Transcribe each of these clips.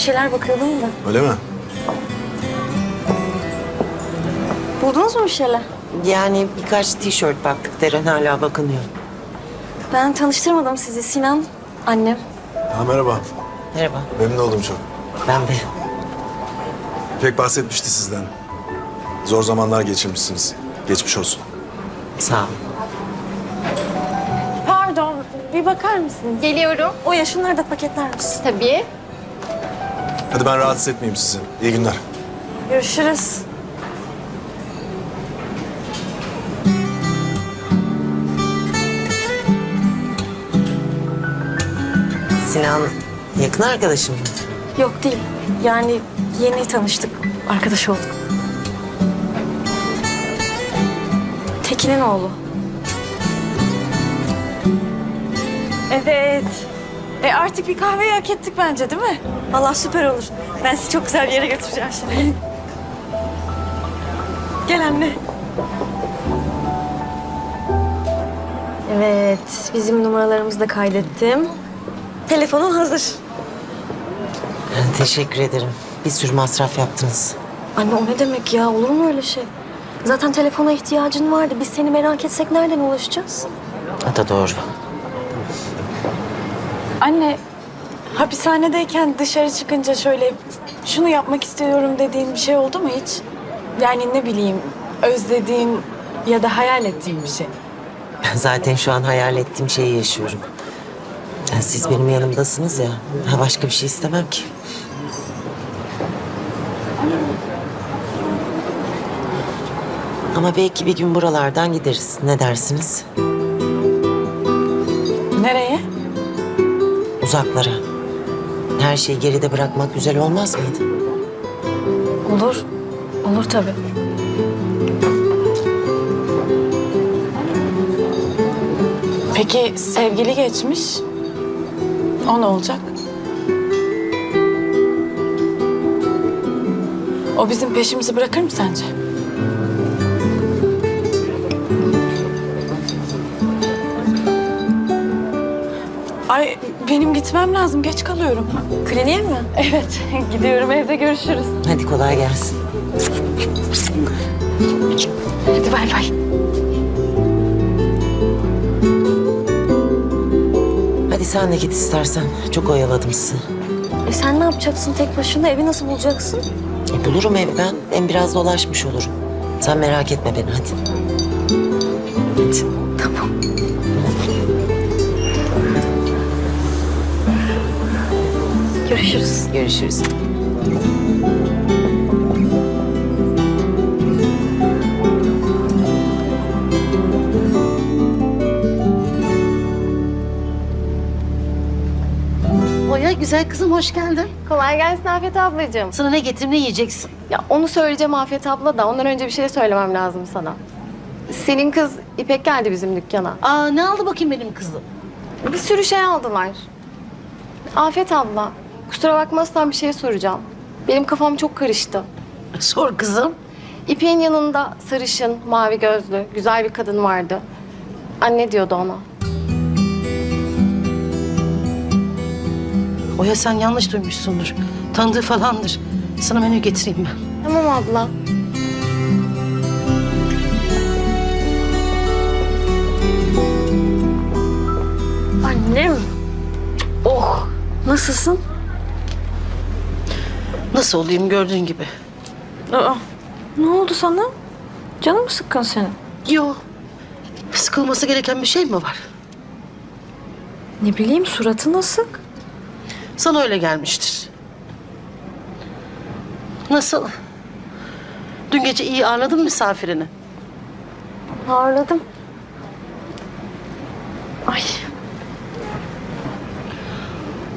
şeyler bakıyordum da. Öyle mi? Buldunuz mu bir şeyler? Yani birkaç tişört baktık. Deren hala bakınıyor. Ben tanıştırmadım sizi. Sinan, annem. Ha merhaba. Merhaba. Memnun oldum çok. Ben de. İpek bahsetmişti sizden. Zor zamanlar geçirmişsiniz. Geçmiş olsun. Sağ ol. Pardon, bir bakar mısınız? Geliyorum. O ya şunları da paketler misin? Tabii. Hadi ben rahatsız etmeyeyim sizi. İyi günler. Görüşürüz. Sinan yakın arkadaşım mı? Yok değil. Yani yeni tanıştık. Arkadaş olduk. Tekin'in oğlu. Evet. E artık bir kahveyi hak ettik bence değil mi? Allah süper olur. Ben sizi çok güzel bir yere götüreceğim şimdi. Gel anne. Evet, bizim numaralarımızı da kaydettim. Telefonun hazır. Teşekkür ederim. Bir sürü masraf yaptınız. Anne o ne demek ya? Olur mu öyle şey? Zaten telefona ihtiyacın vardı. Biz seni merak etsek nereden ulaşacağız? O da doğru. Anne, hapishanedeyken dışarı çıkınca şöyle şunu yapmak istiyorum dediğin bir şey oldu mu hiç? Yani ne bileyim, özlediğin ya da hayal ettiğin bir şey. Ben zaten şu an hayal ettiğim şeyi yaşıyorum. Yani siz benim yanımdasınız ya. Ha başka bir şey istemem ki. Ama belki bir gün buralardan gideriz. Ne dersiniz? Nereye? Uzaklara. Her şeyi geride bırakmak güzel olmaz mıydı? Olur. Olur tabii. Peki sevgili geçmiş. O ne olacak? O bizim peşimizi bırakır mı sence? Ay benim gitmem lazım. Geç kalıyorum. Kliniğe mi? Evet, gidiyorum. Evde görüşürüz. Hadi kolay gelsin. Hadi bay bay. Hadi sen de git istersen. Çok oyaladım sizi. E sen ne yapacaksın tek başına? Evi nasıl bulacaksın? E, bulurum evi ben. Hem biraz dolaşmış olurum. Sen merak etme beni hadi. Hadi. Tamam. Görüşürüz. Görüşürüz. Oya güzel kızım hoş geldin. Kolay gelsin Afet ablacığım. Sana ne getireyim ne yiyeceksin? Ya onu söyleyeceğim Afet abla da ondan önce bir şey söylemem lazım sana. Selin kız İpek geldi bizim dükkana. Aa ne aldı bakayım benim kızım? Bir sürü şey aldılar. Afet abla, kusura bakmazsan bir şey soracağım. Benim kafam çok karıştı. Sor kızım. İpek'in yanında sarışın, mavi gözlü, güzel bir kadın vardı. Anne diyordu ona. Oya sen yanlış duymuşsundur. Tanıdığı falandır. Sana menü getireyim ben. Tamam abla. Annem. Oh. Nasılsın? Nasıl olayım gördüğün gibi. Aa, ne oldu sana? Canın mı sıkkın senin? Yo. Sıkılması gereken bir şey mi var? Ne bileyim suratın asık. Sana öyle gelmiştir. Nasıl? Dün gece iyi ağırladın mı misafirini? Ağırladım. Ay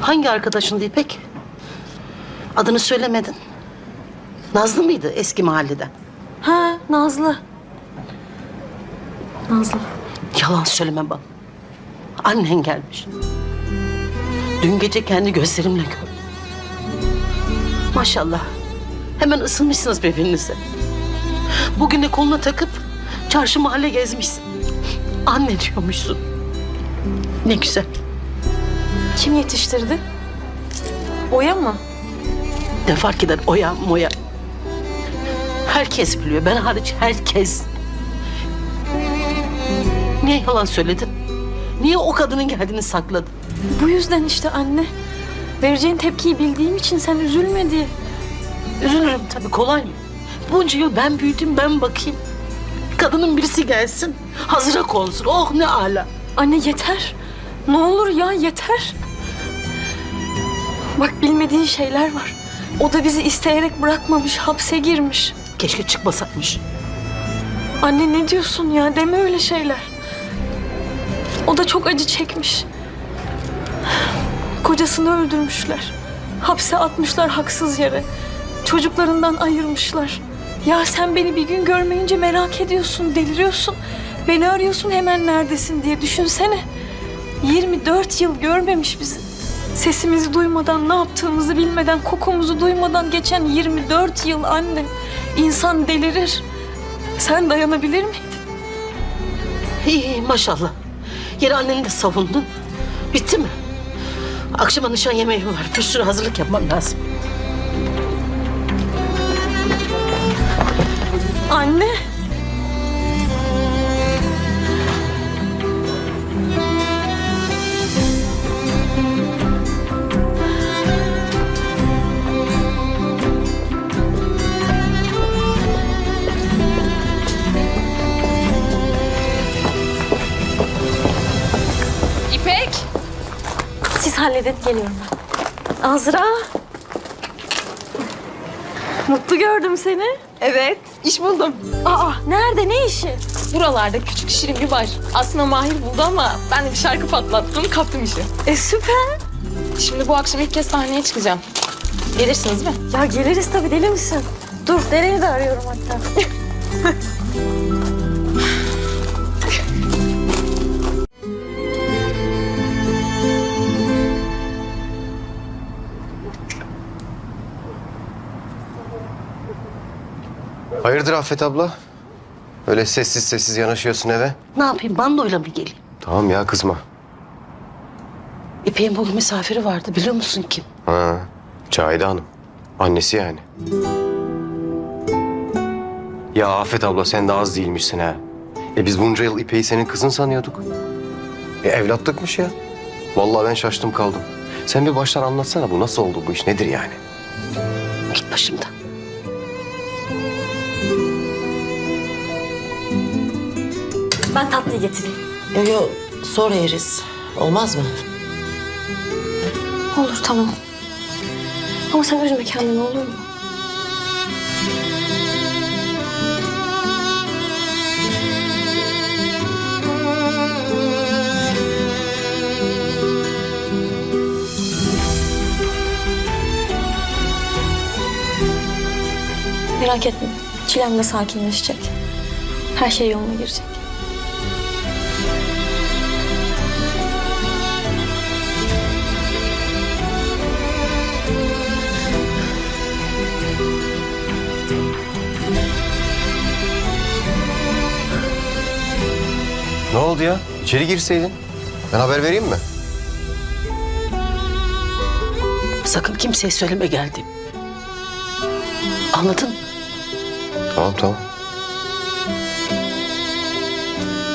Hangi arkadaşındı İpek? Adını söylemedin. Nazlı mıydı eski mahalleden? ha Nazlı. Nazlı. Yalan söyleme bak. Annen gelmiş. Dün gece kendi gözlerimle gördüm. Maşallah. Hemen ısınmışsınız birbirinize. Bugün de koluna takıp çarşı mahalle gezmişsin. Anne diyormuşsun. Ne güzel. Kim yetiştirdi? Oya mı? Ne fark eder oya moya. Herkes biliyor. Ben hariç herkes. Niye yalan söyledin? Niye o kadının geldiğini sakladın? Bu yüzden işte anne. Vereceğin tepkiyi bildiğim için sen üzülme diye. Üzülürüm tabii kolay mı? Bunca yıl ben büyüdüm ben bakayım. Kadının birisi gelsin. Hazıra konsun. Oh ne ala. Anne yeter. Ne olur ya yeter. Bak bilmediğin şeyler var. O da bizi isteyerek bırakmamış, hapse girmiş. Keşke çıkmasaymış. Anne ne diyorsun ya? Deme öyle şeyler. O da çok acı çekmiş. Kocasını öldürmüşler. Hapse atmışlar haksız yere. Çocuklarından ayırmışlar. Ya sen beni bir gün görmeyince merak ediyorsun, deliriyorsun. Beni arıyorsun hemen neredesin diye düşünsene. 24 yıl görmemiş bizi. Sesimizi duymadan, ne yaptığımızı bilmeden, kokumuzu duymadan geçen 24 yıl anne. İnsan delirir. Sen dayanabilir miydin? İyi iyi, maşallah. Yine anneni de savundun. Bitti mi? Akşama nişan yemeği var. Bir sürü hazırlık yapmam lazım. Halledin geliyorum ben. Azra. Mutlu gördüm seni. Evet, iş buldum. Aa nerede ne işi? Buralarda küçük şirin bir bar. Aslında Mahir buldu ama ben de bir şarkı patlattım, kaptım işi. E süper. Şimdi bu akşam ilk kez sahneye çıkacağım. Gelirsiniz mi? Ya geliriz tabii deli misin? Dur Deren'i de arıyorum hatta. Hayırdır Affet abla? Öyle sessiz sessiz yanaşıyorsun eve. Ne yapayım? Bandoyla mı geleyim? Tamam ya kızma. İpek'in bugün misafiri vardı. Biliyor musun kim? Ha, Cahide Hanım. Annesi yani. Ya Affet abla sen de az değilmişsin ha. E biz bunca yıl İpek'i senin kızın sanıyorduk. E evlatlıkmış ya. Vallahi ben şaştım kaldım. Sen bir baştan anlatsana bu nasıl oldu bu iş nedir yani? Git başımdan. Ben tatlıyı getireyim. Yo yo sonra yeriz. Olmaz mı? Olur tamam. Ama sen üzme kendini olur mu? Merak etme. Çilem de sakinleşecek. Her şey yoluna girecek. Ne oldu ya? İçeri girseydin. Ben haber vereyim mi? Sakın kimseye söyleme geldim. Anladın mı? Tamam tamam.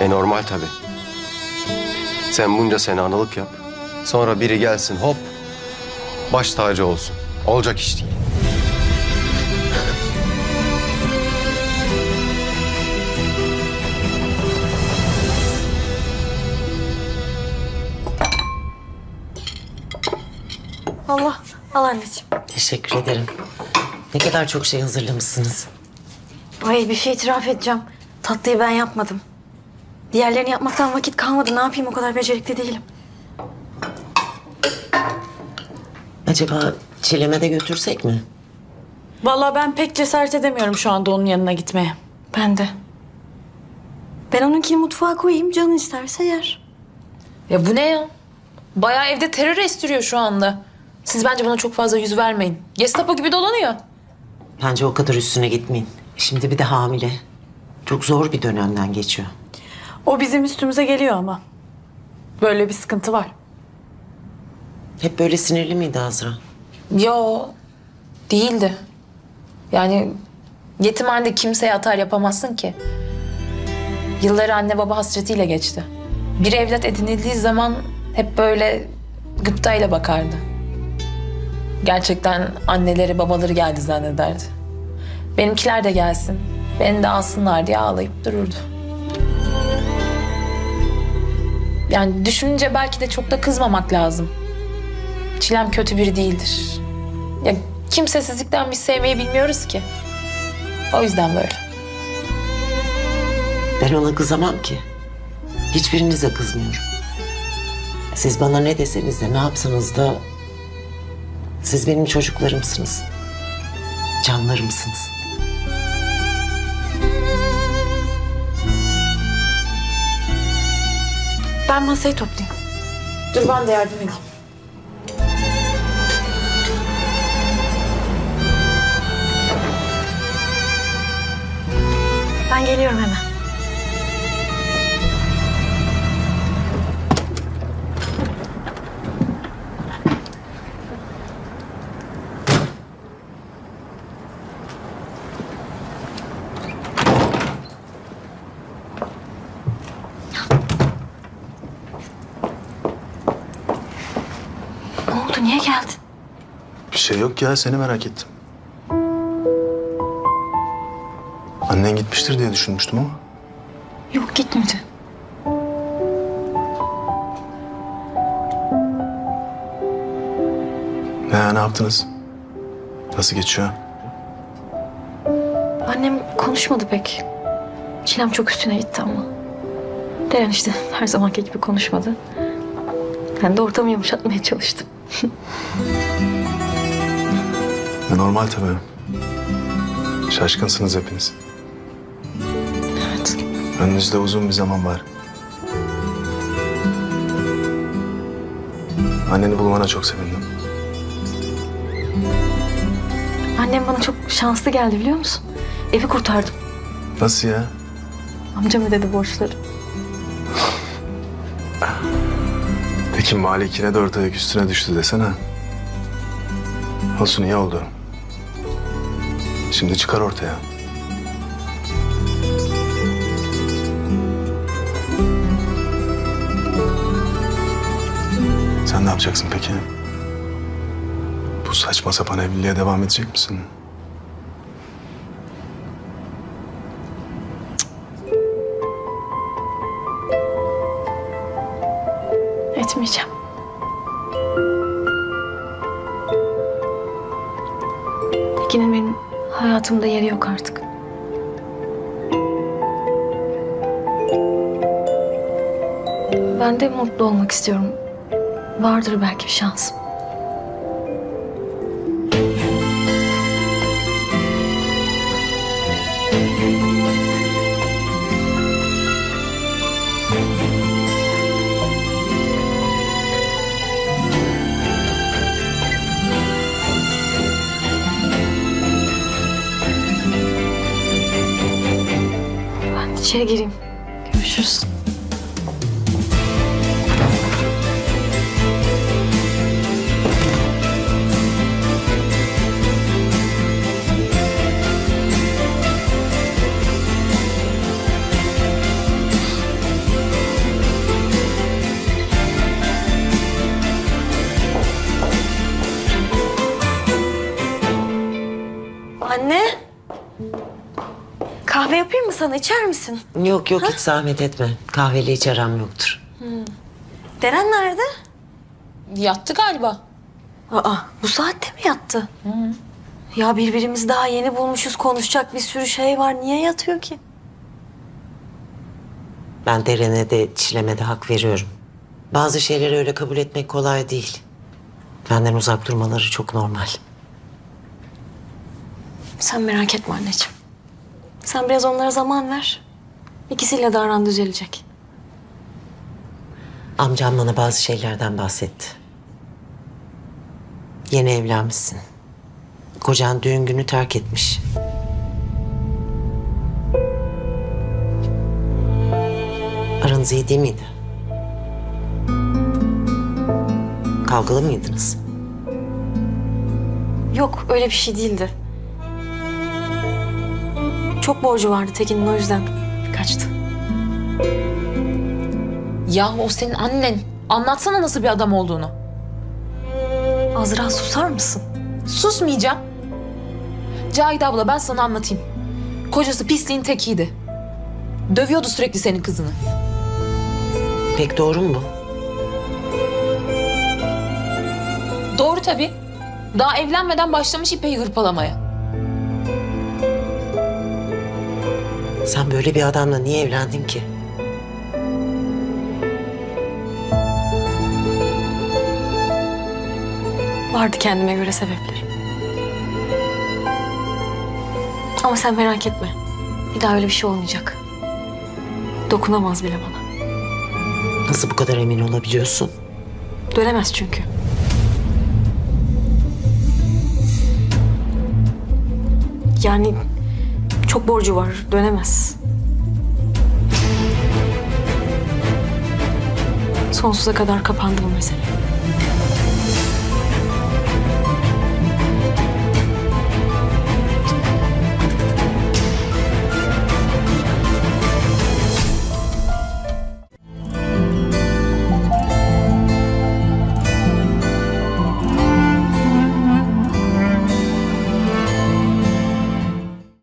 E normal tabii. Sen bunca sene analık yap. Sonra biri gelsin hop baş tacı olsun. Olacak iş değil. Teşekkür ederim. Ne kadar çok şey hazırlamışsınız. Ay bir şey itiraf edeceğim. Tatlıyı ben yapmadım. Diğerlerini yapmaktan vakit kalmadı. Ne yapayım o kadar becerikli değilim. Acaba Çilem'e de götürsek mi? Vallahi ben pek cesaret edemiyorum şu anda onun yanına gitmeye. Ben de. Ben onunkini mutfağa koyayım. Canı isterse yer. Ya bu ne ya? Bayağı evde terör estiriyor şu anda. Siz bence buna çok fazla yüz vermeyin. Gestapo gibi dolanıyor. Bence o kadar üstüne gitmeyin. Şimdi bir de hamile. Çok zor bir dönemden geçiyor. O bizim üstümüze geliyor ama. Böyle bir sıkıntı var. Hep böyle sinirli miydi Azra? Yo, değildi. Yani yetimhanede kimseye atar yapamazsın ki. Yılları anne baba hasretiyle geçti. Bir evlat edinildiği zaman hep böyle gıptayla bakardı. Gerçekten anneleri babaları geldi zannederdi. Benimkiler de gelsin, beni de alsınlar diye ağlayıp dururdu. Yani düşününce belki de çok da kızmamak lazım. Çilem kötü biri değildir. Ya kimsesizlikten biz sevmeyi bilmiyoruz ki. O yüzden böyle. Ben ona kızamam ki. Hiçbirinize kızmıyorum. Siz bana ne deseniz de ne yapsanız da siz benim çocuklarımsınız. Canlarımsınız. Ben masayı toplayayım. Dur ben de yardım edeyim. Ben geliyorum hemen. Şey yok ya seni merak ettim. Annen gitmiştir diye düşünmüştüm ama. Yok gitmedi. Ne, ne yaptınız? Nasıl geçiyor? Annem konuşmadı pek. Çilem çok üstüne gitti ama. Deren işte her zamanki gibi konuşmadı. Ben de ortamı yumuşatmaya çalıştım. Normal tabii. Şaşkınsınız hepiniz. Evet. Önünüzde uzun bir zaman var. Anneni bulmana çok sevindim. Annem bana çok şanslı geldi biliyor musun? Evi kurtardım. Nasıl ya? Amcam ödedi borçları. Peki Malikine dört ayak üstüne düştü desene. Olsun iyi oldu. Şimdi çıkar ortaya. Sen ne yapacaksın peki? Bu saçma sapan evliliğe devam edecek misin? Mutlu olmak istiyorum. Vardır belki bir şansım. Ben içeri gireyim. Görüşürüz. Sana? İçer misin? Yok yok hiç zahmet etme. Kahveli hiç aram yoktur. Deren nerede? Yattı galiba. Aa, bu saatte mi yattı? Ya birbirimizi daha yeni bulmuşuz. Konuşacak bir sürü şey var. Niye yatıyor ki? Ben Deren'e de Çilem'e de hak veriyorum. Bazı şeyleri öyle kabul etmek kolay değil. Benden uzak durmaları çok normal. Sen merak etme anneciğim. Sen biraz onlara zaman ver. İkisiyle de aran düzelecek. Amcam bana bazı şeylerden bahsetti. Yeni evlenmişsin. Kocan düğün günü terk etmiş. Aranız iyi değil miydi? Kavgalı mıydınız? Yok öyle bir şey değildi. Çok borcu vardı Tekin'in o yüzden kaçtı. Ya o senin annen. Anlatsana nasıl bir adam olduğunu. Azra susar mısın? Susmayacağım. Cahide abla ben sana anlatayım. Kocası pisliğin tekiydi. Dövüyordu sürekli senin kızını. Pek doğru mu bu? Doğru tabii. Daha evlenmeden başlamış İpek'i hırpalamaya. Sen böyle bir adamla niye evlendin ki? Vardı kendime göre sebepleri. Ama sen merak etme. Bir daha öyle bir şey olmayacak. Dokunamaz bile bana. Nasıl bu kadar emin olabiliyorsun? Dönemez çünkü. Yani çok borcu var, dönemez. Sonsuza kadar kapandı bu mesele.